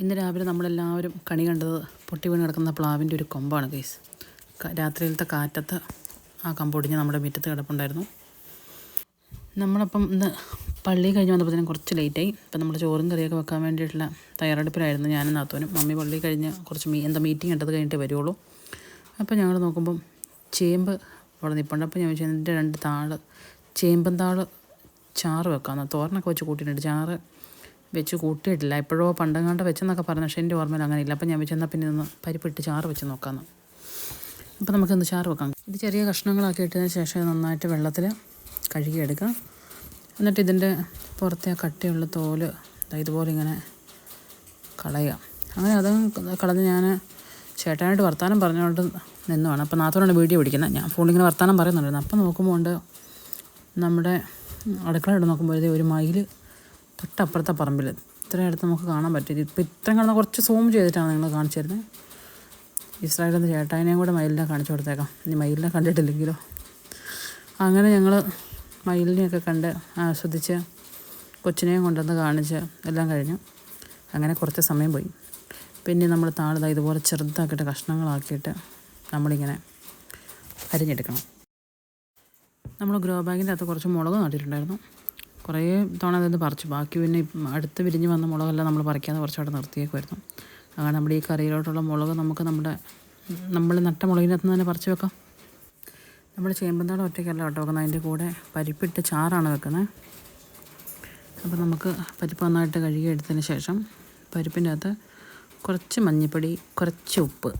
ഇന്ന് രാവിലെ നമ്മളെല്ലാവരും കണി കണ്ടത് പൊട്ടി വീണ് കിടക്കുന്ന പ്ലാവിന്റെ ഒരു കൊമ്പാണ് കേസ് രാത്രിയിലത്തെ കാറ്റത്ത് ആ കമ്പൊടിഞ്ഞ് നമ്മുടെ മുറ്റത്ത് കിടപ്പുണ്ടായിരുന്നു. നമ്മളപ്പം ഇന്ന് പള്ളി കഴിഞ്ഞ് വന്നപ്പോഴത്തേനും കുറച്ച് ലേറ്റായി ഇപ്പം നമ്മൾ ചോറും കറിയൊക്കെ വെക്കാൻ വേണ്ടിയിട്ടുള്ള തയ്യാറെടുപ്പിലായിരുന്നു ഞാനും നാത്തോനും. മമ്മി പള്ളി കഴിഞ്ഞ് കുറച്ച് മീ എന്താ മീറ്റിംഗ് കണ്ടത് കഴിഞ്ഞിട്ടേ വരുള്ളൂ അപ്പോൾ ഞങ്ങൾ നോക്കുമ്പം ചേമ്പ് അവിടെ നിൽപ്പുണ്ട് അപ്പോൾ ഞാൻ വെച്ചാൽ രണ്ട് താൾ ചേമ്പൻ താൾ ചാറ് വെക്കാമെന്ന് തോരനൊക്കെ വെച്ച് കൂട്ടിയിട്ടുണ്ട്. ചാറ് വെച്ച് കൂട്ടിയിട്ടില്ല. എപ്പോഴോ പണ്ടങ്ങാണ്ട് വെച്ചെന്നൊക്കെ പറഞ്ഞു. പക്ഷേ എന്റെ ഓർമ്മയിൽ അങ്ങനെ ഇല്ല അപ്പം ഞാൻ വെച്ചെന്നാൽ പിന്നെ ഒന്ന് പരിപ്പിട്ട് ചാറ് വെച്ച് നോക്കാമെന്ന് അപ്പോൾ നമുക്കൊന്ന് ചാറ് വെക്കാം. ഇത് ചെറിയ കഷ്ണങ്ങളാക്കി ഇട്ടതിന് ശേഷം നന്നായിട്ട് വെള്ളത്തിൽ കഴുകിയെടുക്കാം. എന്നിട്ട് ഇതിന്റെ പുറത്തെ ആ കട്ടിയുള്ള തോൽ ഇതുപോലെ ഇങ്ങനെ കളയുക അങ്ങനെ അത് കളഞ്ഞ് ഞാൻ ചേട്ടനായിട്ട് വർത്തമാനം പറഞ്ഞുകൊണ്ട് നിന്നുവാണ്. അപ്പോൾ നാത്തോടാണ് വീഡിയോ പിടിക്കുന്നത്. ഞാൻ ഫോണിൽ ഇങ്ങനെ വർത്തമാനം പറയുന്നുണ്ടായിരുന്നു. അപ്പോൾ നോക്കുമ്പോൾ നമ്മുടെ അടുക്കളയുടെ നോക്കുമ്പോൾ ഇത് ഒരു മയിൽ തൊട്ടപ്പുറത്തെ പറമ്പിൽ. ഇത്രയും അടുത്ത് നമുക്ക് കാണാൻ പറ്റില്ല ഇപ്പോൾ ഇത്രയും കാണുന്ന കുറച്ച് സൂം ചെയ്തിട്ടാണ് നിങ്ങൾ കാണിച്ചു തരുന്നത് ഇസ്രായേലിൽ ചേട്ടായിനെയും കൂടെ മയിലിനെ കാണിച്ചു കൊടുത്തേക്കാം. ഇനി മയിലിനെ കണ്ടിട്ടില്ലെങ്കിലോ? അങ്ങനെ ഞങ്ങൾ മയിലിനെയൊക്കെ കണ്ട് ആസ്വദിച്ച് കൊച്ചിനെയും കൊണ്ടുവന്ന് കാണിച്ച് എല്ലാം കഴിഞ്ഞു. അങ്ങനെ കുറച്ച് സമയം പോയി. പിന്നെ നമ്മൾ താഴെ ഇതുപോലെ ചെറുതാക്കിയിട്ട് കഷ്ണങ്ങളാക്കിയിട്ട് നമ്മളിങ്ങനെ അരിഞ്ഞെടുക്കണം. നമ്മൾ ഗ്രോ ബാഗിന്റെ അകത്ത് കുറച്ച് മുളക് നട്ടിട്ടുണ്ടായിരുന്നു. കുറേ തവണ അതൊന്ന് പറിച്ചു. ബാക്കി പിന്നെ അടുത്ത് വിരിഞ്ഞ് വന്ന മുളകെല്ലാം നമ്മൾ പറിക്കാതെ കുറച്ചവിടെ നിർത്തിയേക്കുമായിരുന്നു അങ്ങനെ നമ്മുടെ ഈ കറിയിലോട്ടുള്ള മുളക് നമുക്ക് നമ്മുടെ നമ്മൾ നട്ട മുളകിനകത്ത് തന്നെ പറിച്ച് വെക്കാം. നമ്മൾ ചേമ്പന്താടം ഒറ്റയ്ക്കല്ല കേട്ടോ വെക്കുന്നത്. അതിന്റെ കൂടെ പരിപ്പിട്ട് ചാറാണ് വെക്കുന്നത്. അപ്പോൾ നമുക്ക് പരിപ്പ് നന്നായിട്ട് കഴുകി എടുത്തതിന് ശേഷം പരിപ്പിന്റെ അകത്ത് കുറച്ച് മഞ്ഞൾപ്പൊടി കുറച്ച് ഉപ്പ്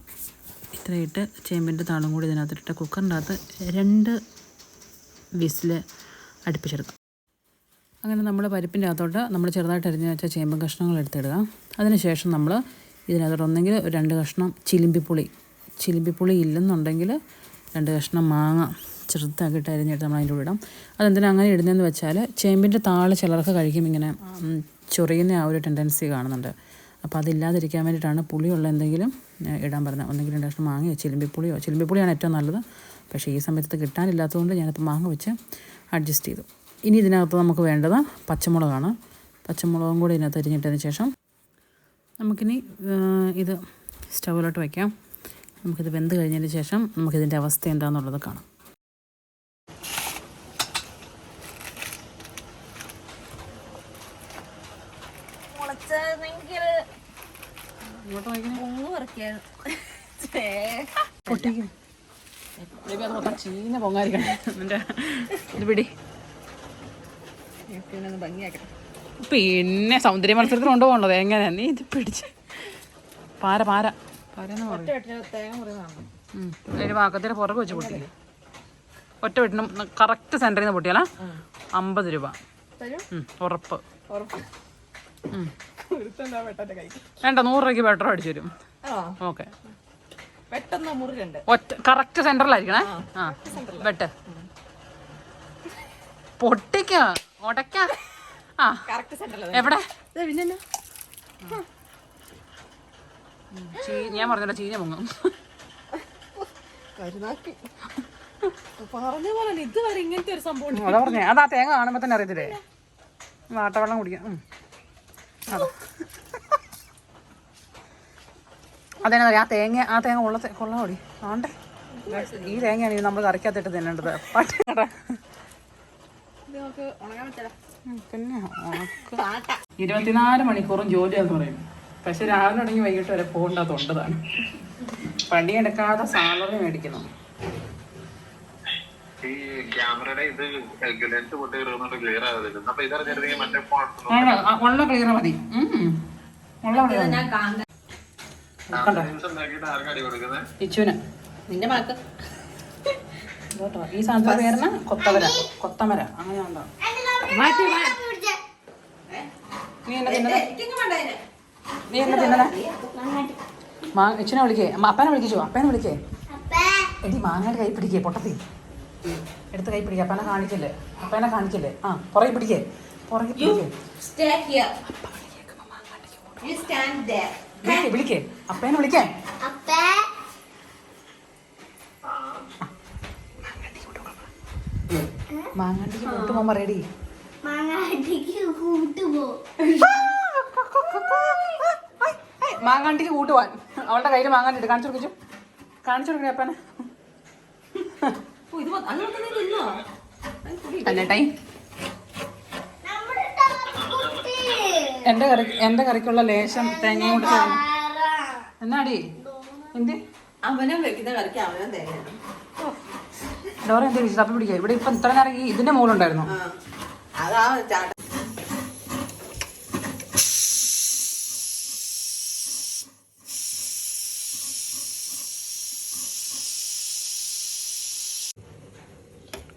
ഇത്രയിട്ട് ചേമ്പിന്റെ താളും കൂടി ഇതിനകത്തിട്ട് കുക്കറിന്റെ അകത്ത് രണ്ട് വിസിൽ അടുപ്പിച്ചെടുക്കാം. അങ്ങനെ നമ്മൾ പരിപ്പിന്റെ അകത്തോട്ട് നമ്മൾ ചെറുതായിട്ട് അരിഞ്ഞ് വെച്ച ചേമ്പ് കഷ്ണങ്ങൾ എടുത്തിടുക. അതിനുശേഷം നമ്മൾ ഇതിനകത്തോട്ട് ഒന്നെങ്കിൽ രണ്ട് കഷ്ണം ചിലിമ്പിപ്പുളി. ചിലിമ്പിപ്പുളി ഇല്ലെന്നുണ്ടെങ്കിൽ രണ്ട് കഷ്ണം മാങ്ങ ചെറുതാക്കിയിട്ട് അരിഞ്ഞിട്ട് നമ്മൾ അതിന്റെ ഇടാം അതെന്തിനാ അങ്ങനെ ഇടുന്നതെന്ന് വെച്ചാൽ ചേമ്പിന്റെ താൾ ചിലർക്ക് കഴിക്കും ഇങ്ങനെ ചൊറിയുന്ന ആ ഒരു ടെൻഡൻസി കാണുന്നുണ്ട്. അപ്പോൾ അതില്ലാതിരിക്കാൻ വേണ്ടിയിട്ടാണ് പുളിയുള്ള എന്തെങ്കിലും ഇടാൻ പറഞ്ഞത്. ഒന്നെങ്കിൽ രണ്ട് കഷ്ണം മാങ്ങയോ ചിലിമ്പിപ്പുളിയോ. ചിലിമ്പിപ്പുളിയാണ് ഏറ്റവും നല്ലത്. പക്ഷേ ഈ സമയത്ത് കിട്ടാനില്ലാത്തതുകൊണ്ട് ഞാനിപ്പോൾ മാങ്ങ വെച്ച് അഡ്ജസ്റ്റ് ചെയ്തു. ഇനി ഇതിനകത്ത് നമുക്ക് വേണ്ടത് പച്ചമുളകാണ്. പച്ചമുളകും കൂടി ഇതിനകത്ത് അരിഞ്ഞിട്ടതിന് ശേഷം നമുക്കിനി ഇത് സ്റ്റൗവിലോട്ട് വയ്ക്കാം നമുക്കിത് വെന്ത് കഴിഞ്ഞതിന് ശേഷം നമുക്കിതിന്റെ അവസ്ഥ എന്താണെന്നുള്ളത് കാണാം. മുളച്ചെങ്കിൽ ഇങ്ങോട്ട് വയ്ക്കണേ. പിന്നെ സൗന്ദര്യ മത്സരത്തിന് കൊണ്ടുപോകണത് എങ്ങനെ? നീ ഇത് പിടിച്ച്. പാര പാര. ഒരു വാക്കത്തിന്റെ പുറകെ വെച്ച് പൊട്ടി. ഒറ്റ വെട്ടിനും കറക്റ്റ് സെന്ററിൽ നിന്ന് പൊട്ടിയാലാ? അമ്പത് രൂപ. തരും? ഉറപ്പ്. വേണ്ട നൂറ് രൂപയ്ക്ക് ബെറ്റർ അടിച്ചു തരും. ഓക്കെ. ഒറ്റ കറക്റ്റ് സെന്ററിലായിരിക്കണേ ആ വെട്ട്. പൊട്ടിക്ക. ആ. എവിടെ? പിന്നെ ഞാൻ പറഞ്ഞല്ലോ ചീഞ്ഞ മുങ്ങും പറഞ്ഞ പോലെ ഇതുവരെ ഇങ്ങനത്തെ ഒരു സംഭവം അതാ പറഞ്ഞേ. അതാ തേങ്ങ കാണുമ്പോ തന്നെ അറിയത്തില്ലേ? വാട്ടവെള്ളം കുടിക്കാം. അതാ. അതെന്നാ ആ തേങ്ങ ആ തേങ്ങ ഉള്ള കൊള്ളാം കൊള്ളാൻ കൂടി ആണ്ടേ. ഈ തേങ്ങയാണ് നമ്മൾ കറിക്കകത്തിട്ട് തിന്നേണ്ടത്. പാട്ട് കേട്ടാ ഇത് നമുക്ക് ഉണങ്ങാൻ പറ്റില്ല ഉം, പിന്നെ. ഇരുപത്തിനാല് മണിക്കൂറും ജോലിയാന്ന് പറയും. പക്ഷെ രാവിലെ തുടങ്ങി വൈകിട്ട് വരെ പോകേണ്ട തൊണ്ടതാണ് പണിയെടുക്കാതെ സാലറി മേടിക്കുന്നു. ഈ ക്യാമറയുടെ ഇത് ലെൻസ് പൊട്ടി കയറുന്നുണ്ട് ക്ലിയർ ആകുന്നില്ല അപ്പൊ ഇതറിഞ്ഞിരുന്നെങ്കിൽ മറ്റേ ഫോൺ ഉള്ള ക്ലിയർ മതി. ഉള്ള ഇച്ചുവിന്. നിന്റെ മക്ക കേട്ടോ. ഈ സാധനം പേരുന്ന? കൊത്തവര. കൊത്തമര. അങ്ങനെ ഉണ്ടോ നീ എന്നെ നീ എന്നെ തിന്നണേ? മാ ഇച്ചിനെ വിളിക്കേ. അപ്പനെ വിളിക്കോ അപ്പനെ വിളിക്കേ. എടി മാങ്ങയുടെ കൈ പിടിക്കേ പൊട്ടത്തി. എടുത്ത് കൈ പിടിക്കേ. അപ്പനെ കാണിക്കല്ലേ? അപ്പനെ കാണിക്കല്ലേ? ആ പുറകെ പിടിക്കേ. പുറകെ പിടിക്കേ. വിളിക്കേ അപ്പനെ വിളിക്കേ. മാങ്ങാണ്ടിക്ക് കൂട്ടുപോകാൻ പറയടി മാങ്ങാട്ടിക്ക് കൂട്ടുപോ ആ, മാങ്ങാണ്ടിക്ക് കൂട്ടുവാൻ അവളുടെ കയ്യിൽ മാങ്ങാണ്ടി കാണിച്ചു കൊടുക്കിച്ചു കാണിച്ചു കൊടുക്കണേ അപ്പനെ. എന്റെ ഇത് മൊ- അത് മൊത്തം നീ തിന്നോ? അത് കുടി. അന്നേട്ടായി എന്റെ കറി എന്റെ കറിക്കുള്ള ലേശം തേങ്ങയും കൂടെ എന്നാടി? എന്ത്? അവനും വെക്കുന്ന കറിക്ക് അവനും തേങ്ങ ഡോറ എന്ത് വിളിച്ചു തപ്പി പിടിക്കുക. ഇവിടെ ഇപ്പം ഇത്ര നേരം ഈ ഇതിന്റെ മുകളുണ്ടായിരുന്നു അതാ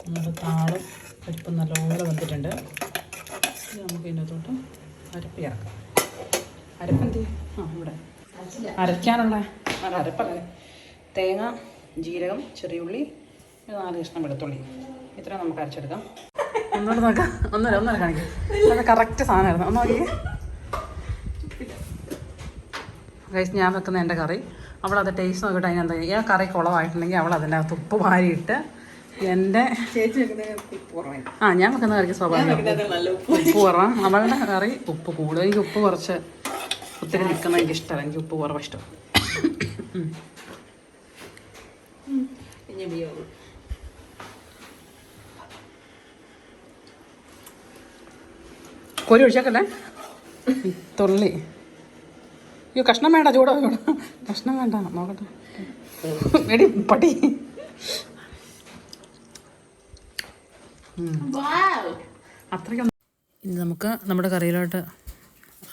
നമ്മുടെ താളും പരിപ്പ് നല്ലപോലെ വന്നിട്ടുണ്ട് ഇത് നമുക്ക് ഇതിനകത്തോട്ട് അരപ്പ് ചേർക്കാം. അരപ്പെന്ത് ആ ഇവിടെ. അരയ്ക്കാനുള്ള അരപ്പല്ലേ തേങ്ങ ജീരകം ചെറിയുള്ളി ഇത് നാല് കഷ്ണം വെളുത്തുള്ളി. ഇത്ര നമുക്ക് അരച്ചെടുക്കാം. ഒന്നുകൂടെ നോക്കാം. ഒന്നര ഒന്നര കാണിക്കാം. അത് കറക്റ്റ് സാധനമായിരുന്നു. ഒന്ന് നോക്കിയേ ഞാൻ വെക്കുന്ന എന്റെ കറി. അവൾ അത് ടേസ്റ്റ് നോക്കിയിട്ട് അതിനെന്താ ഈ കറി കുളമായിട്ടുണ്ടെങ്കിൽ അവൾ അതിന്റെ അകത്ത് ഉപ്പ് വാരിയിട്ട് എന്റെ ചേച്ചി വെക്കുന്ന കുറവായി ആ ഞാൻ വെക്കുന്ന കറിക്ക് സ്വാഭാവികം നല്ല ഉപ്പ് ഉപ്പ് കുറവാണ് അവളുടെ കറി ഉപ്പ് കൂടുതൽ. എനിക്ക് ഉപ്പ് കുറച്ച് ഒത്തിരി നിൽക്കുന്ന എനിക്ക് ഇഷ്ടമല്ല. എനിക്ക് ഉപ്പ് കുറവ് ഇഷ്ടം ഇനി ബിയോ കോരി ഒഴിച്ചേക്കല്ലേ തുള്ളി. അയ്യോ കഷ്ണം വേണ്ട ചൂടാ. ചൂടാ കഷ്ണം വേണ്ട നോക്കട്ടെ. എടി പടി അത്രയ്ക്ക് ഇനി നമുക്ക് നമ്മുടെ കറിയിലോട്ട്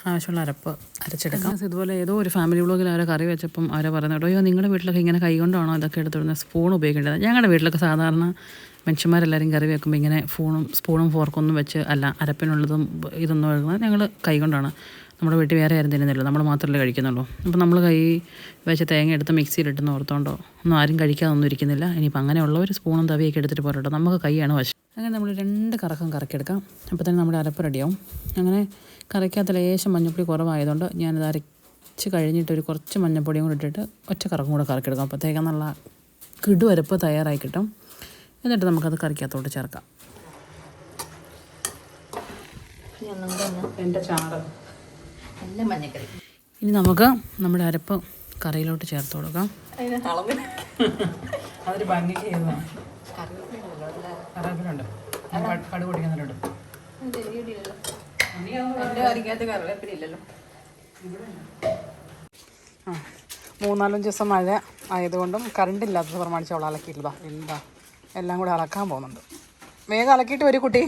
ആവശ്യമുള്ള അരപ്പ് അരച്ചെടുക്കാം. ഇതുപോലെ ഏതോ ഒരു ഫാമിലി വ്ളോഗിൽ അവരെ കറി വെച്ചപ്പം അവരെ പറയുന്നത് അയ്യോ നിങ്ങളുടെ വീട്ടിലൊക്കെ ഇങ്ങനെ കൈ കൊണ്ടാണോ ഇതൊക്കെ എടുത്തിടുന്നത്? സ്പൂൺ ഉപയോഗിക്കേണ്ടത്? ഞങ്ങളുടെ വീട്ടിലൊക്കെ സാധാരണ മനുഷ്യന്മാരെല്ലാവരും കറി വെക്കുമ്പോൾ ഇങ്ങനെ സ്പൂണും സ്പൂണും ഫോർക്കൊന്നും വെച്ച് അല്ല അരപ്പിനുള്ളതും ഇതൊന്നും എഴുതുന്നത് ഞങ്ങൾ കൈ കൊണ്ടാണ്. നമ്മുടെ വീട്ടിൽ വേറെ ആരും തിന്നുന്നില്ല നമ്മൾ മാത്രമല്ലേ കഴിക്കുന്നുള്ളൂ. അപ്പോൾ നമ്മൾ കൈ വെച്ച് തേങ്ങ എടുത്ത് മിക്സിയിലിട്ടെന്ന് ഓർത്തോണ്ടോ? ഒന്നും ആരും കഴിക്കാതൊന്നും ഇരിക്കുന്നില്ല. ഇനിയിപ്പോൾ അങ്ങനെയുള്ള ഒരു സ്പൂണും തവിയൊക്കെ എടുത്തിട്ട് പോരട്ടോ. നമുക്ക് കൈയാണ് വശം. അങ്ങനെ നമ്മൾ രണ്ട് കറക്കം കറക്കിയെടുക്കാം. അപ്പോൾ തന്നെ നമ്മുടെ അരപ്പ് റെഡിയാവും. അങ്ങനെ കറക്കാത്ത ലേശം മഞ്ഞപ്പൊടി കുറവായതുകൊണ്ട് ഞാനത് അരച്ച് കഴിഞ്ഞിട്ട് ഒരു കുറച്ച് മഞ്ഞപ്പൊടിയും കൂടി ഇട്ടിട്ട് ഒറ്റ കറക്കും കൂടെ കറക്കിയെടുക്കാം. അപ്പോഴത്തേക്കും നല്ല കിടു അരപ്പ് തയ്യാറായി കിട്ടും. എന്നിട്ട് നമുക്കത് കറിക്കകത്തോട്ട് ചേർക്കാം. എന്റെ ചാറ്. നല്ല മഞ്ഞക്കറി. ഇനി നമുക്ക് നമ്മുടെ അരപ്പ് കറിയിലോട്ട് ചേർത്ത് കൊടുക്കാം. അതൊരു ഭംഗി ചെയ്തതാണ് കറിവേപ്പിലുണ്ട് കടുക് പൊടിക്കുന്നുണ്ട് മൂന്നാലഞ്ച് ദിവസം മഴ ആയതുകൊണ്ടും കറണ്ട് ഇല്ലാത്തത് പ്രമാണിച്ച് അവൾ അലക്കിയിട്ടില്ല എന്താ? എല്ലാം കൂടെ അലക്കാൻ പോകുന്നുണ്ട്. വേഗം അലക്കിയിട്ട് വരും കുട്ടി.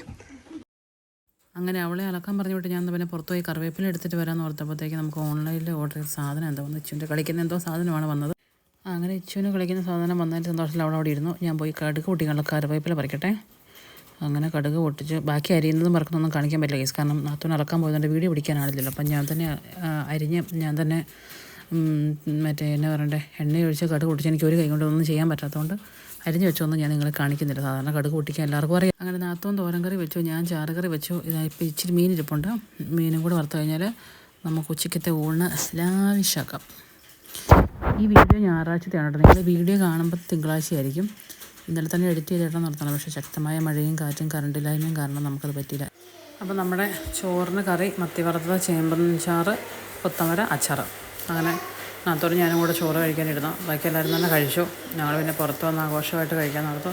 അങ്ങനെ അവളെ അലക്കാൻ പറഞ്ഞു വിട്ട് ഞാൻ പിന്നെ പുറത്തുപോയി കറിവേപ്പില എടുത്തിട്ട് വരാമെന്ന് ഓർത്തപ്പോഴത്തേക്ക് നമുക്ക് ഓൺലൈനിൽ ഓർഡർ ചെയ്ത സാധനം എന്താ വന്നു. ഇച്ചുവിന്റെ കളിക്കുന്ന എന്തോ സാധനമാണ് വന്നത്. അങ്ങനെ ഇച്ചുവിന് കളിക്കുന്ന സാധനം വന്നതിന്റെ സന്തോഷത്തിൽ അവിടെ അവിടെ ഇരുന്നു. ഞാൻ പോയി കടുക് പൊട്ടിക്കാനുള്ള കറിവേപ്പില പറിക്കട്ടെ. അങ്ങനെ കടുക് പൊട്ടിച്ച് ബാക്കി അരിയുന്നതും പറക്കുന്നൊന്നും കാണിക്കാൻ പറ്റില്ല കേസ് കാരണം നാത്തൂന് ഇറക്കാൻ പോയതുകൊണ്ട് വീഡിയോ പിടിക്കാനാണില്ലല്ലോ അപ്പം ഞാൻ തന്നെ അരിഞ്ഞ് ഞാൻ തന്നെ മറ്റേ എന്നാ പറയണ്ടേ എണ്ണ ഒഴിച്ച് കടുക് പൊട്ടിച്ച് എനിക്ക് ഒരു കൈ കൊണ്ട് ഒന്നും ചെയ്യാൻ പറ്റാത്തതുകൊണ്ട് അരിഞ്ഞ് വെച്ചൊന്നും ഞാൻ നിങ്ങളെ കാണിക്കുന്നില്ല. സാധാരണ കടുക് പൊട്ടിക്കാൻ എല്ലാവർക്കും അറിയാം. അങ്ങനെ നാത്തൂൻ തോരൻ കറി വെച്ചു ഞാൻ ചാറുകറി വെച്ചു. ഇതായിപ്പോൾ ഇച്ചിരി മീൻ ഇരിപ്പുണ്ട്. മീനും കൂടെ വറുത്ത് കഴിഞ്ഞാൽ നമുക്ക് ഉച്ചക്കത്തെ ഊണ് ലാവിഷാക്കാം ഈ വീഡിയോ ഞായറാഴ്ചത്തെയാണ് കേട്ടോ നിങ്ങൾ വീഡിയോ കാണുമ്പോൾ തിങ്കളാഴ്ച ആയിരിക്കും ഇന്നലെ തന്നെ എഡിറ്റ് ചെയ്തിട്ട് നടത്തണം പക്ഷേ ശക്തമായ മഴയും കാറ്റും കറണ്ടില്ലായ്മയും കാരണം നമുക്കത് പറ്റിയില്ല. അപ്പോൾ നമ്മുടെ ചോറിന് കറി മത്തി വറുത്തത് ചേമ്പൻ ചാറ് കൊത്തമര അച്ചാറ്. അങ്ങനെ നാത്തോട് ഞാനും കൂടെ ചോറ് കഴിക്കാനിരുന്നു. ബാക്കി എല്ലാവരും തന്നെ കഴിച്ചു. ഞങ്ങൾ പിന്നെ പുറത്ത് വന്ന് ആഘോഷമായിട്ട് കഴിക്കാൻ നടത്തു